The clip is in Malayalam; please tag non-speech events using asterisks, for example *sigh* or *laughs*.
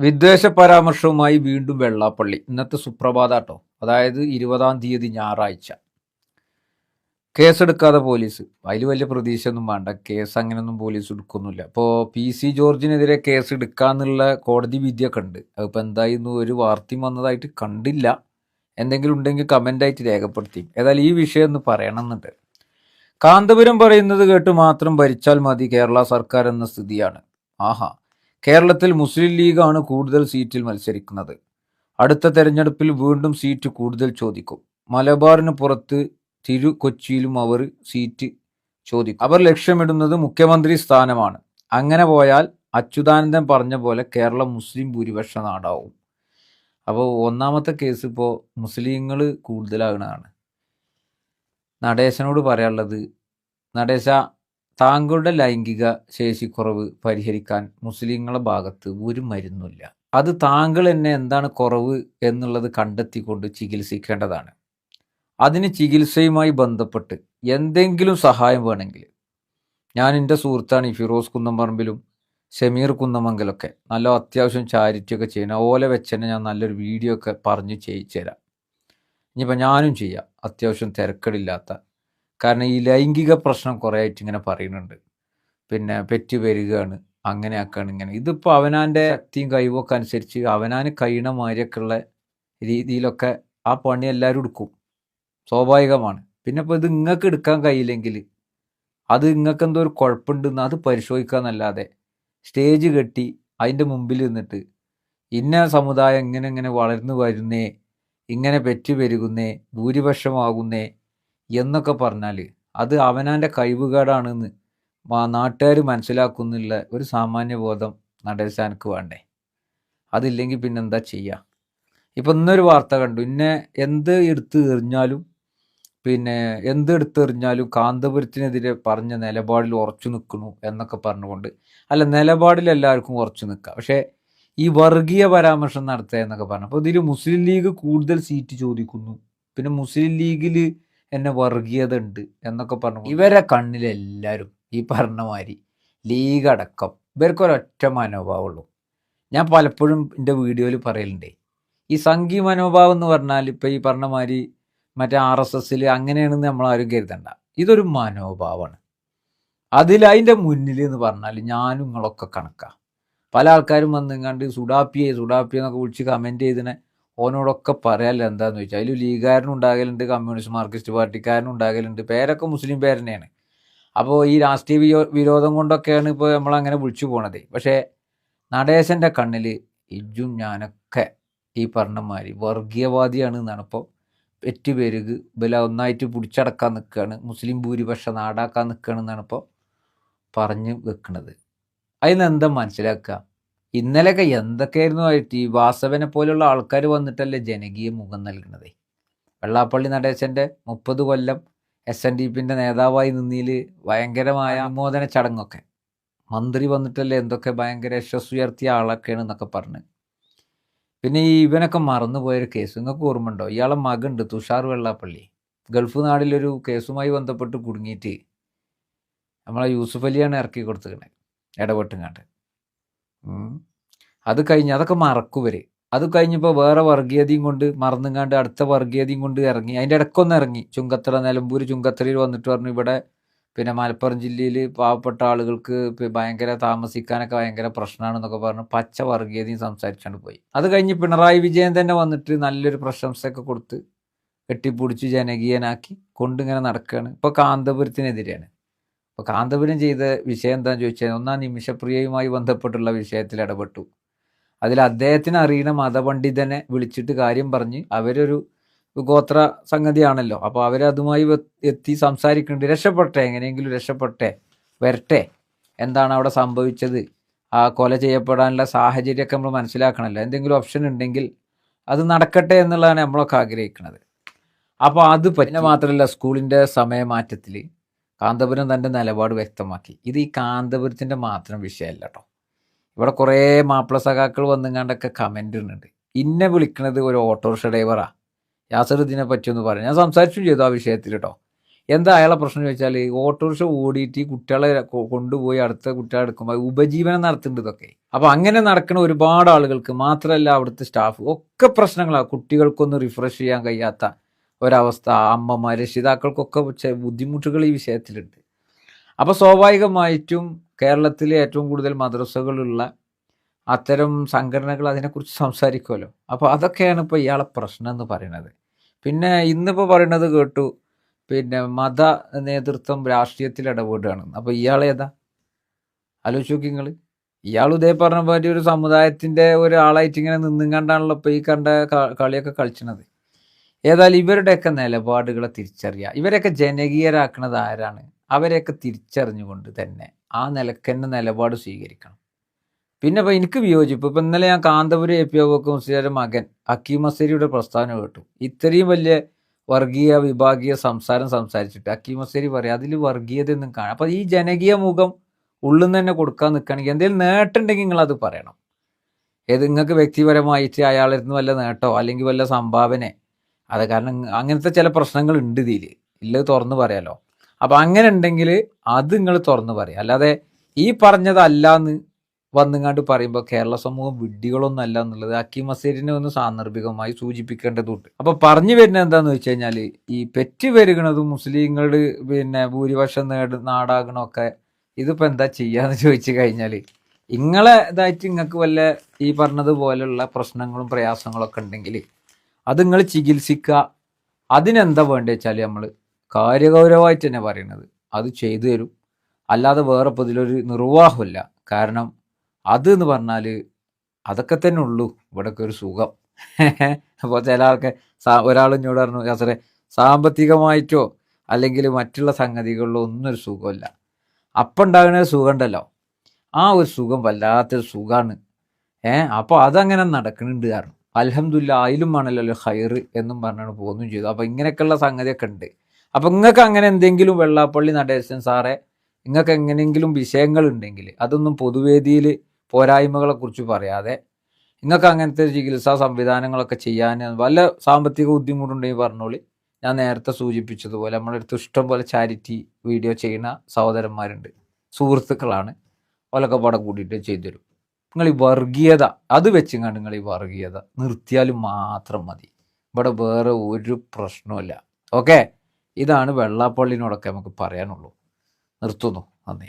വിദ്വേഷ പരാമർശവുമായി വീണ്ടും വെള്ളാപ്പള്ളി. ഇന്നത്തെ സുപ്രഭാതാട്ടോ. അതായത് ഇരുപതാം തീയതി ഞായറാഴ്ച. കേസെടുക്കാതെ പോലീസ്. അതിൽ വലിയ പ്രതീക്ഷയൊന്നും വേണ്ട. കേസ് അങ്ങനെയൊന്നും പോലീസ് എടുക്കുന്നില്ല അപ്പോൾ പി സി ജോർജിനെതിരെ കേസ് എടുക്കാന്നുള്ള കോടതി വിധിയൊക്കെ ഉണ്ട്. അതിപ്പോൾ എന്തായിരുന്നു? ഒരു വാർത്തയും വന്നതായിട്ട് കണ്ടില്ല. എന്തെങ്കിലും ഉണ്ടെങ്കിൽ കമന്റായിട്ട് രേഖപ്പെടുത്തി. ഏതായാലും ഈ വിഷയം ഒന്ന് പറയണമെന്നുണ്ട്. കാന്തപുരം പറയുന്നത് കേട്ട് മാത്രം ഭരിച്ചാൽ മതി കേരള സർക്കാർ എന്ന സ്ഥിതിയാണ്. ആഹാ. കേരളത്തിൽ മുസ്ലിം ലീഗാണ് കൂടുതൽ സീറ്റിൽ മത്സരിക്കുന്നത്. അടുത്ത തെരഞ്ഞെടുപ്പിൽ വീണ്ടും സീറ്റ് കൂടുതൽ ചോദിക്കും. മലബാറിന് പുറത്ത് തിരു കൊച്ചിയിലും അവർ സീറ്റ് ചോദിക്കും. അവർ ലക്ഷ്യമിടുന്നത് മുഖ്യമന്ത്രി സ്ഥാനമാണ്. അങ്ങനെ പോയാൽ അച്യുതാനന്ദൻ പറഞ്ഞ പോലെ കേരളം മുസ്ലിം ഭൂരിപക്ഷ നാടാവും. അപ്പോൾ ഒന്നാമത്തെ കേസ് ഇപ്പോൾ മുസ്ലിങ്ങൾ കൂടുതലാകുന്നതാണ് നടേശനോട് പറയാനുള്ളത് നടേശ താങ്കളുടെ ലൈംഗിക ശേഷിക്കുറവ് പരിഹരിക്കാൻ മുസ്ലിങ്ങളുടെ ഭാഗത്ത് ഒരു മരുന്നില്ല അത് താങ്കൾ എന്നെ എന്താണ് കുറവ് എന്നുള്ളത് കണ്ടെത്തിക്കൊണ്ട് ചികിത്സിക്കേണ്ടതാണ്. അതിന് ചികിത്സയുമായി ബന്ധപ്പെട്ട് എന്തെങ്കിലും സഹായം വേണമെങ്കിൽ. ഞാൻ എന്റെ സുഹൃത്താണ് ഈ ഫിറോസ് കുന്നംപറമ്പിലും ഷമീർ കുന്നമംഗലൊക്കെ നല്ല അത്യാവശ്യം ചാരിറ്റി ഒക്കെ ചെയ്യണം ഓല വെച്ച് തന്നെ ഞാൻ നല്ലൊരു വീഡിയോ ഒക്കെ പറഞ്ഞ് ചെയ്യിച്ചു തരാം ഇനിയിപ്പോൾ ഞാനും ചെയ്യാം. അത്യാവശ്യം തിരക്കടില്ലാത്ത കാരണം ഈ ലൈംഗിക പ്രശ്നം കുറേ ആയിട്ട് ഇങ്ങനെ പറയുന്നുണ്ട്. പിന്നെ പെറ്റ് വരികയാണ് അങ്ങനെ ആക്കുകയാണ് ഇങ്ങനെ. ഇതിപ്പോൾ അവനാന്റെ ശക്തിയും കഴിവൊക്കെ അനുസരിച്ച് അവനാന് കഴിയണ മാതിരിയൊക്കെയുള്ള രീതിയിലൊക്കെ ആ പണി എല്ലാവരും എടുക്കും. സ്വാഭാവികമാണ്. പിന്നെ ഇപ്പോൾ ഇത് നിങ്ങൾക്ക് എടുക്കാൻ കഴിയില്ലെങ്കിൽ അത് നിങ്ങൾക്ക് എന്തോ ഒരു കുഴപ്പമുണ്ടെന്ന് അത് പരിശോധിക്കാന്നല്ലാതെ സ്റ്റേജ് കെട്ടി അതിന്റെ മുമ്പിൽ നിന്നിട്ട് ഇന്ന സമുദായം ഇങ്ങനെ ഇങ്ങനെ വളർന്നു വരുന്നേ ഇങ്ങനെ പെറ്റു പെരുകുന്നേ ഭൂരിപക്ഷമാകുന്നേ എന്നൊക്കെ പറഞ്ഞാൽ അത് അവനാന്റെ കഴിവുകേടാണെന്ന് നാട്ടുകാർ മനസ്സിലാക്കുന്നില്ല ഒരു സാമാന്യ ബോധം നടേശാനക്ക് വേണ്ടേ? അതില്ലെങ്കിൽ പിന്നെ എന്താ ചെയ്യുക ഇപ്പം ഇന്നൊരു വാർത്ത കണ്ടു. ഇന്നെ എന്ത് എടുത്ത് എറിഞ്ഞാലും പിന്നെ എന്ത് എടുത്തെറിഞ്ഞാലും കാന്തപുരത്തിനെതിരെ പറഞ്ഞ നിലപാടിൽ ഉറച്ചു നിൽക്കണു എന്നൊക്കെ പറഞ്ഞുകൊണ്ട് അല്ല നിലപാടിൽ എല്ലാവർക്കും ഉറച്ചു നിൽക്കാം പക്ഷേ ഈ വർഗീയ പരാമർശം നടത്തുക എന്നൊക്കെ പറഞ്ഞു. അപ്പോൾ ഇതിൽ മുസ്ലിം ലീഗ് കൂടുതൽ സീറ്റ് ചോദിക്കുന്നു. പിന്നെ മുസ്ലിം ലീഗിൽ എന്നെ വർഗീയത ഉണ്ട് എന്നൊക്കെ പറഞ്ഞു ഇവരെ കണ്ണിലെല്ലാവരും ഈ പറഞ്ഞ മാതിരി ലീഗ് അടക്കം ഇവർക്കൊരൊറ്റ മനോഭാവമുള്ളൂ. ഞാൻ പലപ്പോഴും എന്റെ വീഡിയോയിൽ പറയലുണ്ടേ. ഈ സംഘി മനോഭാവം എന്ന് പറഞ്ഞാൽ ഇപ്പോൾ ഈ പറഞ്ഞ മാതിരി മറ്റേ ആർ എസ് എസിൽ അങ്ങനെയാണെന്ന് നമ്മളാരും കരുതണ്ട. ഇതൊരു മനോഭാവമാണ്. അതിൽ അതിന്റെ മുന്നിൽ എന്ന് പറഞ്ഞാൽ ഞാനും നിങ്ങളൊക്കെ കണക്കാ. പല ആൾക്കാരും വന്നിങ്ങാണ്ട് സുഡാപ്പിയെ സുഡാപ്പിയെ എന്നൊക്കെ വിളിച്ച് കമന്റ് ചെയ്തിനെ. ഓനോടൊക്കെ പറയാല്ല എന്താന്ന് ചോദിച്ചാൽ അതിൽ ലീഗുകാരനും ഉണ്ടാകലുണ്ട് കമ്മ്യൂണിസ്റ്റ് മാർക്സിസ്റ്റ് പാർട്ടിക്കാരനും ഉണ്ടാകലുണ്ട് പേരൊക്കെ മുസ്ലിം പേര് തന്നെയാണ്. അപ്പോൾ ഈ രാഷ്ട്രീയ വിരോധം കൊണ്ടൊക്കെയാണ് ഇപ്പോൾ നമ്മളങ്ങനെ വിളിച്ചു പോണത്. പക്ഷേ നടേശന്റെ കണ്ണിൽ ഇജ്ജും ഞാനൊക്കെ ഈ പറഞ്ഞമാതിരി വർഗീയവാദിയാണ് എന്നാണ് ഇപ്പോൾ പെറ്റ് പെരുക് ബല ഒന്നായിട്ട് പിടിച്ചടക്കാൻ നിൽക്കുകയാണ് മുസ്ലിം ഭൂരിപക്ഷ നാടാക്കാൻ നിൽക്കുകയാണെന്നാണ് ഇപ്പോൾ പറഞ്ഞ് വെക്കുന്നത് അതിന് എന്താ മനസ്സിലാക്കുക ഇന്നലെയൊക്കെ എന്തൊക്കെയായിരുന്നു ഈ വാസവനെ പോലുള്ള ആൾക്കാർ വന്നിട്ടല്ലേ ജനകീയ മുഖം നൽകുന്നത് വെള്ളാപ്പള്ളി നടേശന്റെ മുപ്പത് കൊല്ലം എസ് എൻ ഡി പിന്റെ നേതാവായി നിന്നതിൽ ഭയങ്കരമായ അനുമോദന ചടങ്ങൊക്കെ. മന്ത്രി വന്നിട്ടല്ലേ എന്തൊക്കെ ഭയങ്കര യശസ്സുയർത്തിയ ആളൊക്കെയാണ് എന്നൊക്കെ പറഞ്ഞ്. പിന്നെ ഈ ഇവനൊക്കെ മറന്നുപോയൊരു കേസ്. നിങ്ങൾക്ക് ഓർമ്മയുണ്ടോ? ഇയാളെ മകുണ്ട് തുഷാർ വെള്ളാപ്പള്ളി. ഗൾഫ് നാടിലൊരു കേസുമായി ബന്ധപ്പെട്ട് കുടുങ്ങിയിട്ട് നമ്മളെ യൂസുഫ് അലിയാണ് ഇറക്കി കൊടുത്തിരിക്കുന്നത് ഇടപെട്ടുങ്ങാണ്ട് അത് കഴിഞ്ഞ് അതൊക്കെ മറക്കുവര് അത് കഴിഞ്ഞപ്പോൾ വേറെ വർഗീയതയും കൊണ്ട് മറന്നുങ്ങാണ്ട് അടുത്ത വർഗീയതയും കൊണ്ട് ഇറങ്ങി. അതിന്റെ ഇടയ്ക്കൊന്ന് ഇറങ്ങി. ചുങ്കത്തറ നിലമ്പൂർ ചുങ്കത്തറയിൽ വന്നിട്ട് പറഞ്ഞു ഇവിടെ പിന്നെ മലപ്പുറം ജില്ലയിൽ പാവപ്പെട്ട ആളുകൾക്ക് ഭയങ്കര താമസിക്കാനൊക്കെ ഭയങ്കര പ്രശ്നമാണെന്നൊക്കെ പറഞ്ഞ് പച്ച വർഗീയതയും സംസാരിച്ചുകൊണ്ട് പോയി. അത് കഴിഞ്ഞ് പിണറായി വിജയൻ തന്നെ വന്നിട്ട് നല്ലൊരു പ്രശംസയൊക്കെ കൊടുത്ത് കെട്ടിപ്പിടിച്ച് ജനകീയനാക്കി കൊണ്ടിങ്ങനെ നടക്കുകയാണ് ഇപ്പോൾ കാന്തപുരത്തിനെതിരെയാണ്. അപ്പോൾ കാന്തപുരം ചെയ്ത വിഷയം എന്താണെന്ന് ചോദിച്ചാൽ ഒന്നാം നിമിഷപ്രിയയുമായി ബന്ധപ്പെട്ടുള്ള വിഷയത്തിൽ ഇടപെട്ടു. അതിൽ അദ്ദേഹത്തിന് അറിയുന്ന മതപണ്ഡിതനെ വിളിച്ചിട്ട് കാര്യം പറഞ്ഞ് അവരൊരു ഗോത്ര സംഗതിയാണല്ലോ. അപ്പോൾ അവരതുമായി എത്തി സംസാരിക്കുന്നുണ്ട്. രക്ഷപ്പെട്ടെ എങ്ങനെയെങ്കിലും രക്ഷപ്പെട്ടെ വരട്ടെ എന്താണ് അവിടെ സംഭവിച്ചത്? ആ കൊല ചെയ്യപ്പെടാനുള്ള സാഹചര്യമൊക്കെ നമ്മൾ മനസ്സിലാക്കണമല്ലോ. എന്തെങ്കിലും ഓപ്ഷൻ ഉണ്ടെങ്കിൽ അത് നടക്കട്ടെ എന്നുള്ളതാണ് നമ്മളൊക്കെ ആഗ്രഹിക്കുന്നത് അപ്പോൾ അത് പിന്നെ മാത്രമല്ല സ്കൂളിന്റെ സമയമാറ്റത്തിൽ കാന്തപുരം തന്റെ നിലപാട് വ്യക്തമാക്കി. ഇത് ഈ കാന്തപുരത്തിന്റെ മാത്രം വിഷയമല്ല കേട്ടോ ഇവിടെ കുറേ മാപ്പിള സഖാക്കൾ വന്നുങ്ങാണ്ടൊക്കെ കമന്റ് ഇടുന്നുണ്ട്. ഇന്നെ വിളിക്കുന്നത് ഒരു ഓട്ടോറിക്ഷ ഡ്രൈവറാണ് യാസർ ഇതിനെ പറ്റിയൊന്ന് പറയാം. ഞാൻ സംസാരിച്ചു ചെയ്തു ആ വിഷയത്തിൽ കേട്ടോ എന്താ അയാളെ പ്രശ്നം ചോദിച്ചാൽ ഓട്ടോറിക്ഷ ഓടിയിട്ട് കുട്ടികളെ കൊണ്ടുപോയി അടുത്ത കുട്ടികളെ എടുക്കുമ്പോൾ ഉപജീവനം നടത്തുന്നുണ്ട് ഇതൊക്കെ. അപ്പോൾ അങ്ങനെ നടക്കുന്ന ഒരുപാട് ആളുകൾക്ക് മാത്രമല്ല അവിടുത്തെ സ്റ്റാഫ് ഒക്കെ പ്രശ്നങ്ങളാണ് കുട്ടികൾക്കൊന്ന് റിഫ്രഷ് ചെയ്യാൻ കഴിയാത്ത ഒരവസ്ഥ അമ്മമാർ രക്ഷിതാക്കൾക്കൊക്കെ ബുദ്ധിമുട്ടുകൾ ഈ വിഷയത്തിലുണ്ട്. അപ്പോൾ സ്വാഭാവികമായിട്ടും കേരളത്തിലെ ഏറ്റവും കൂടുതൽ മദ്രസകളുള്ള അത്തരം സംഘടനകൾ അതിനെക്കുറിച്ച് സംസാരിക്കുമല്ലോ. അപ്പോൾ അതൊക്കെയാണ് ഇപ്പോൾ ഇയാളെ പ്രശ്നം എന്ന് പറയുന്നത്. പിന്നെ ഇന്നിപ്പോൾ പറയുന്നത് കേട്ടു പിന്നെ മത നേതൃത്വം രാഷ്ട്രീയത്തിൽ ഇടപെടുകയാണ്. അപ്പോൾ ഇയാളേതാ ആലോചിച്ച് നോക്കി നിങ്ങൾ ഇയാൾ ഇതേ പറഞ്ഞ പോലെ ഒരു സമുദായത്തിന്റെ ഒരാളായിട്ട് ഇങ്ങനെ നിന്നും കണ്ടാണല്ലോ ഇപ്പോൾ ഈ കണ്ട കളിയൊക്കെ കളിച്ചണത്. ഏതായാലും ഇവരുടെയൊക്കെ നിലപാടുകളെ തിരിച്ചറിയുക ഇവരെയൊക്കെ ജനകീയരാക്കുന്നത് ആരാണ്? അവരെയൊക്കെ തിരിച്ചറിഞ്ഞുകൊണ്ട് തന്നെ ആ നിലക്കന്നെ നിലപാട് സ്വീകരിക്കണം. പിന്നെ ഇപ്പൊ എനിക്ക് വിയോജിപ്പ്. ഇപ്പൊ ഇന്നലെ ഞാൻ കാന്തപുരം എ പി ഒ കൗൺസിലറുടെ മകൻ അക്കീം അസേരിയുടെ പ്രസ്താവന കേട്ടു. ഇത്രയും വലിയ വർഗീയ വിഭാഗീയ സംസാരം സംസാരിച്ചിട്ട് അക്കീം അസേരി പറയാം അതിൽ വർഗീയതയൊന്നും കാണാം. അപ്പൊ ഈ ജനകീയ മുഖം ഉള്ളിൽ നിന്ന് തന്നെ കൊടുക്കാൻ നിൽക്കുകയാണെങ്കിൽ എന്തെങ്കിലും നേട്ടമുണ്ടെങ്കിൽ നിങ്ങൾ അത് പറയണം. ഏത് നിങ്ങൾക്ക് വ്യക്തിപരമായിട്ട് അയാളിരുന്ന് വല്ല നേട്ടോ അല്ലെങ്കിൽ വല്ല സംഭാവന അത് കാരണം അങ്ങനത്തെ ചില പ്രശ്നങ്ങൾ ഉണ്ട് ഇതിൽ ഇല്ല തുറന്ന് പറയാലോ. അപ്പൊ അങ്ങനെ ഉണ്ടെങ്കിൽ അത് നിങ്ങൾ തുറന്ന് പറയാം. അല്ലാതെ ഈ പറഞ്ഞതല്ല എന്ന് വന്നുങ്ങാണ്ട് പറയുമ്പോൾ കേരള സമൂഹം വിഡ്ഢികളൊന്നും അല്ല എന്നുള്ളത് അക്കി മസീരിനെ ഒന്ന് സാന്ദർഭികമായി സൂചിപ്പിക്കേണ്ടതുണ്ട്. അപ്പൊ പറഞ്ഞു വരുന്നത് എന്താന്ന് വെച്ച് കഴിഞ്ഞാൽ ഈ പെറ്റ് പെരുകണതും മുസ്ലിങ്ങളുടെ പിന്നെ ഭൂരിപക്ഷം നേട് നാടാകണമൊക്കെ ഇതിപ്പോ എന്താ ചെയ്യാന്ന് ചോദിച്ചു കഴിഞ്ഞാൽ ഇങ്ങളെ ഇതായിട്ട് നിങ്ങൾക്ക് വല്ല ഈ പറഞ്ഞതുപോലുള്ള പ്രശ്നങ്ങളും പ്രയാസങ്ങളൊക്കെ ഉണ്ടെങ്കിൽ അത് നിങ്ങൾ ചികിത്സിക്കുക. അതിനെന്താ വേണ്ടത് വെച്ചാൽ നമ്മൾ കാര്യഗൗരവമായിട്ട് തന്നെ പറയുന്നത് അത് ചെയ്തു തരും. അല്ലാതെ വേറെ ഇപ്പോൾ ഇതിലൊരു നിർവാഹമില്ല. കാരണം അത് എന്ന് പറഞ്ഞാൽ അതൊക്കെ തന്നെ ഉള്ളൂ. ഇവിടെയൊക്കെ ഒരു സുഖം. *laughs* അപ്പോൾ ചില ആൾക്ക് ഒരാൾ എന്നോട് പറഞ്ഞു അത്ര സാമ്പത്തികമായിട്ടോ അല്ലെങ്കിൽ മറ്റുള്ള സംഗതികളിലോ ഒന്നും ഒരു സുഖമില്ല. അപ്പം ഉണ്ടാകുന്ന സുഖം ഉണ്ടല്ലോ. ആ ഒരു സുഖം വല്ലാത്തൊരു സുഖമാണ്. ഏഹ് അപ്പോൾ അതങ്ങനെ നടക്കുന്നുണ്ട് കാരണം അലഹമില്ല അതിലും ആണല്ലോ ഹൈർ എന്നും പറഞ്ഞാണ് പോകുന്നു ചെയ്തു. അപ്പോൾ ഇങ്ങനെയൊക്കെയുള്ള സംഗതിയൊക്കെ ഉണ്ട്. അപ്പോൾ നിങ്ങൾക്ക് അങ്ങനെ എന്തെങ്കിലും വെള്ളാപ്പള്ളി നടേശൻ സാറേ നിങ്ങൾക്ക് എങ്ങനെയെങ്കിലും വിഷയങ്ങൾ ഉണ്ടെങ്കിൽ അതൊന്നും പൊതുവേദിയിൽ പോരായ്മകളെ കുറിച്ച് പറയാതെ നിങ്ങൾക്ക് അങ്ങനത്തെ ചികിത്സാ സംവിധാനങ്ങളൊക്കെ ചെയ്യാൻ വല്ല സാമ്പത്തിക ബുദ്ധിമുട്ടുണ്ടെങ്കിൽ പറഞ്ഞോളി. ഞാൻ നേരത്തെ സൂചിപ്പിച്ചതുപോലെ നമ്മുടെ അടുത്ത് ഇഷ്ടം പോലെ ചാരിറ്റി വീഡിയോ ചെയ്യുന്ന സഹോദരന്മാരുണ്ട്. സുഹൃത്തുക്കളാണ്. ഓലൊക്കെ പടം കൂട്ടിയിട്ട് ചെയ്തു തരും നിങ്ങൾ ഈ വർഗീയത അത് വെച്ചുകൊണ്ട് നിങ്ങൾ ഈ വർഗീയത നിർത്തിയാലും മാത്രം മതി. ഇവിടെ വേറെ ഒരു പ്രശ്നവുമില്ല. ഓക്കെ ഇതാണ് വെള്ളാപ്പള്ളിനോടൊക്കെ നമുക്ക് പറയാനുള്ളൂ. നിർത്തുന്നു. നന്ദി.